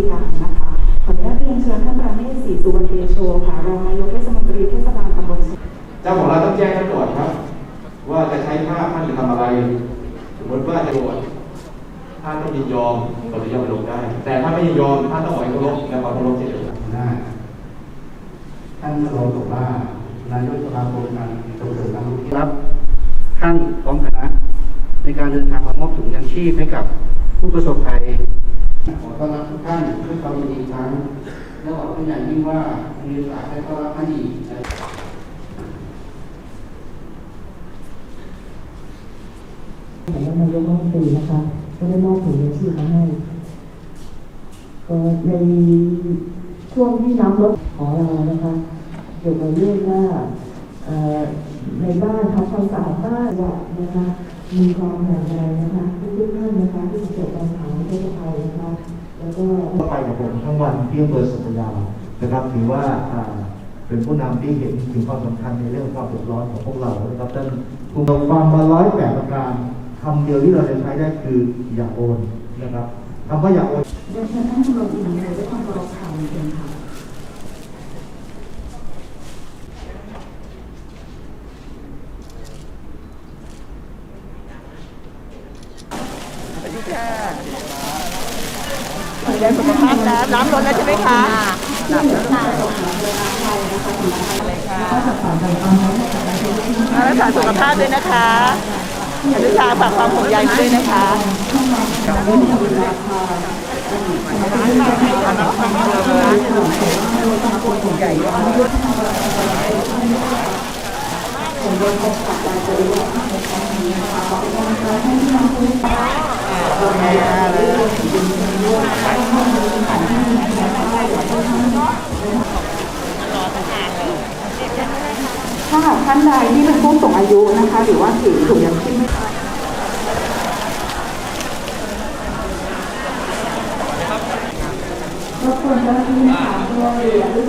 ธีการนะคะขออนุญาตเรียนเชิญท่านประเมศศรีสุวรรณเดโชค่ะรองนายกเทศมนตรีเทศบาลตำบลเจ้าของเรานต้องแจ้งท่านก่อนครับ ว่าจะใช้ภาพท่านจะทำอะไร สมมติว่าจะโหวตท่านต้องยินยอมเราจะยอมลงได้ แต่ถ้าไม่ยินยอมท่านต้องปล่อยเคารพและความเคารพเฉยๆหน้าท่านรองวว่านายกสภาโครงการส่งเสริมการรับท่านพร้อมคณะในการเดินทางมามอบถุงยังชีพให้กับ เป็นอย่างยิ่งว่ามีโอกาสได้ต้อนรับท่านอีกในสำนักนายกรัฐมนตรีนะคะก็ได้มอบถุงยางชีพมาให้ก็ในช่วงที่น้ำลดขอเรานะคะเกี่ยวกับเรื่องว่าในบ้านทำความสะอาดบ้านนะคะมีความแข็งแรงนะคะทุกๆท่านนะคะที่ประสบปัญหา ทั้งวันที่อำเภอสัตยานะครับถือว่าเป็นผู้นำที่เห็นถึงความสำคัญในเรื่องความเดือดร้อนของพวกเรานะครับท่านคุณเราฟังมาร้อยแปดประการคำเดียวที่เราจะใช้ได้คืออย่าโอนนะครับคำว่าอย่าโอนเดินเชิญท่านตำรวจหญินเลยด้วยความเคารพค่ะเชิญค่ะ ดูแลสุขภาพนะน้ำลดแล้วใช่ไหมคะรักษาสุขภาพด้วยนะคะอนุชาฝากความห่วงใยมา ด้วยนะคะถ้าหากท่านใดที่เป็นผู้สูงอายุนะคะ หรือว่าถือถุงยางชีพไม่รบกวนเจ้าหน้าที่นะคะด้วยอย่าลืม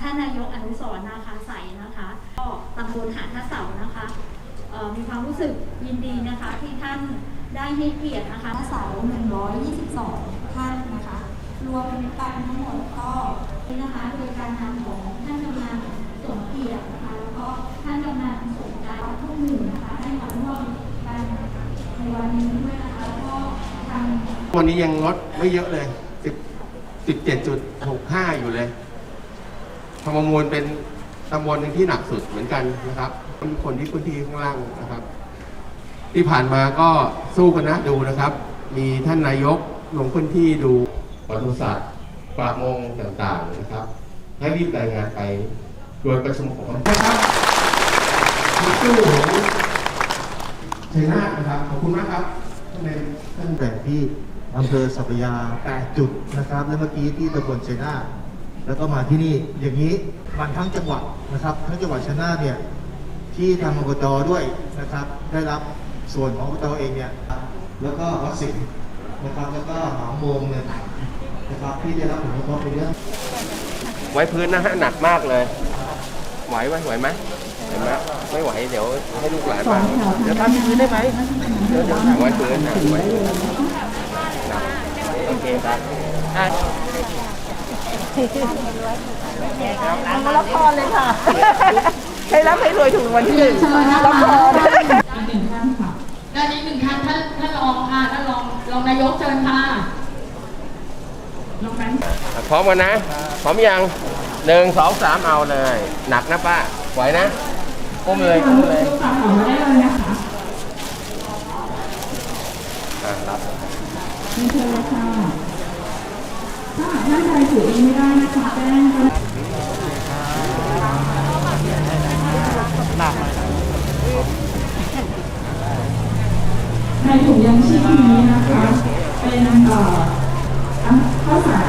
ท่านนายกอนุสรนาคาใสนะคะก็ตำบลหาดท่าเสานะคะเอ่อมีความรู้สึกยินดีนะคะที่ท่านได้ให้เกียรตินะคะเสา122 ท่านนะคะ รวมกันทั้งหมดก็นี่นะคะโดยการนำของท่านกำนันสมเกียรตินะคะแล้วก็ท่านกำนันสมใจทุกหนึ่งนะคะได้มาร่วมกันในวันนี้ด้วยนะคะแล้วก็ทางวันนี้ยังลดไม่เยอะเลย 10 17.65 อยู่เลย พมมูลเป็นตำบลหนึ่งที่หนักสุดเหมือนกันนะครับเป็นคนที่พื้นที่ข้างล่างนะครับ ที่ผ่านมาก็สู้กันนะดูนะครับ มีท่านนายกลงพื้นที่ดูปศุสัตว์ประมงต่างๆนะครับ ให้รีบรายงานไปโดยประชุมของนะครับมีตู้ของชัยนาทนะครับขอบคุณมากครับท่านนายท่านแต่ที่อำเภอสัพยา8จุดนะครับ และเมื่อกี้ที่ตำบลชัยนาท แล้วก็มาที่นี่อย่างนี้มันทั้งจังหวัดนะครับ ทั้งจังหวัดชนาทเนี่ยที่ทางอบตด้วยนะครับ ได้รับส่วนของอบตเองเนี่ยแล้วก็วัดสิงห์นะครับแล้วก็หางโมงเนี่ยนะครับที่ได้รับผลกระทบในเรื่องไว้พื้นนะฮะหนักมากเลย ไหวไหมไหวไหมเห็นไหมไม่ไหวเดี๋ยวให้ลูกหลานมาเดี๋ยวทำที่พื้นได้ไหมเดี๋ยวเดี๋ยวไว้พื้นนะไว้โอเคครับอะ มารับพรเลยค่ะให้รับให้รวยถูกรางวันที่หนึ่งรับพรอีกหนึ่งท่านค่ะและอีกหนึ่งท่านท่านท่านรองค่ะท่านรองรองนายกเชิญค่ะรองนั้นพร้อมกันนะ พร้อมยังหนึ่งสองสามเอาเลย หนักนะป้าไหวนะอุ้มเลยอุ้มเลยฝากของมาได้เลยนะคะอะรับเรียนเชิญเลยค่ะ ถ้าหากท่านใดถือเองไม่ได้นะคะแจ้งก็เในถุงยังชีพนี้นะคะ เป็นเอ่ออะข้าวสาร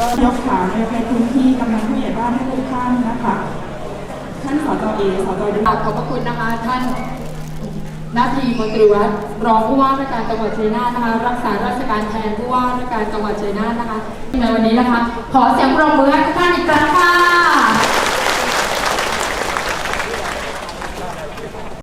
ก็ยกขาในในพื้นที่กำลังผู้ใหญ่บ้านให้ทุกท่านนะคะ ท่านสจเอสจดขอบพระคุณนะคะท่านนาทีมนตรีวัฒน์รองผู้ว่าราชการจังหวัดชัยนาทนะคะ รักษาราชการแทนผู้ว่าราชการจังหวัดชัยนาทนะคะในวันนี้นะคะ ขอเสียงปรบมือให้ทุกท่าน